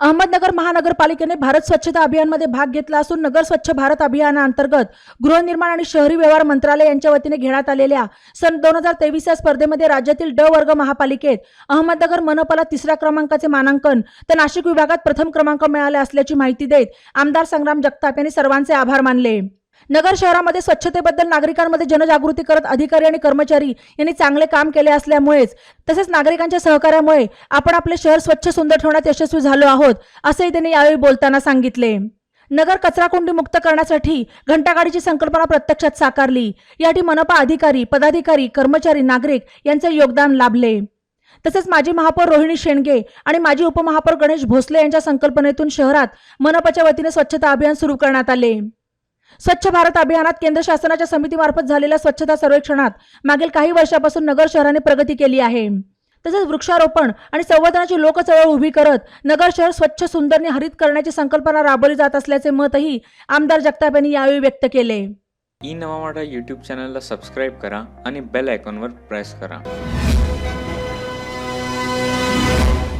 अहमदनगर महानगरपालिकेने भारत स्वच्छता अभियानमध्ये भाग घेतला असून नगर स्वच्छ भारत अभियानाअंतर्गत गृहनिर्माण आणि शहरी व्यवहार मंत्रालय यांच्या वतीने घेण्यात आलेल्या सन दोन हजार तेवीस या स्पर्धेमध्ये राज्यातील ड वर्ग महापालिकेत अहमदनगर मनपाला तिसऱ्या क्रमांकाचे मानांकन तर नाशिक विभागात प्रथम क्रमांक मिळाले असल्याची माहिती देत आमदार संग्राम जगताप यांनी सर्वांचे आभार मानले. नगर शहरामध्ये स्वच्छतेबद्दल नागरिकांमध्ये जनजागृती करत अधिकारी आणि कर्मचारी यांनी चांगले काम केले असल्यामुळेच तसेच नागरिकांच्या सहकार्यामुळे आपण आपले शहर स्वच्छ सुंदर ठेवण्यात यशस्वी झालो आहोत असंही त्यांनी यावेळी बोलताना सांगितले. नगर कचराकुंडी मुक्त करण्यासाठी घंटागाडीची संकल्पना प्रत्यक्षात साकारली. यासाठी मनपा अधिकारी पदाधिकारी कर्मचारी नागरिक यांचे योगदान लाभले. तसेच माजी महापौर रोहिणी शेंडगे आणि माजी उपमहापौर गणेश भोसले यांच्या संकल्पनेतून शहरात मनपाच्या वतीने स्वच्छता अभियान सुरू करण्यात आले. स्वच्छ भारत अभियानात केंद्र शासनाच्या समितीमार्फत झालेल्या स्वच्छता सर्वेक्षणात मागील काही वर्षापासून नगर शहराने प्रगती केली आहे. तसेच वृक्षारोपण आणि संवर्धनाची लोकचळवळ उभी करत नगर शहर स्वच्छ सुंदर हरित करण्याची संकल्पना राबवली जात असल्याचे मतही आमदार जगताप यांनी यावेळी व्यक्त केले. ई नवा यूट्यूब चॅनलला सबस्क्राईब करा आणि बेल आयकॉनवर प्रेस करा.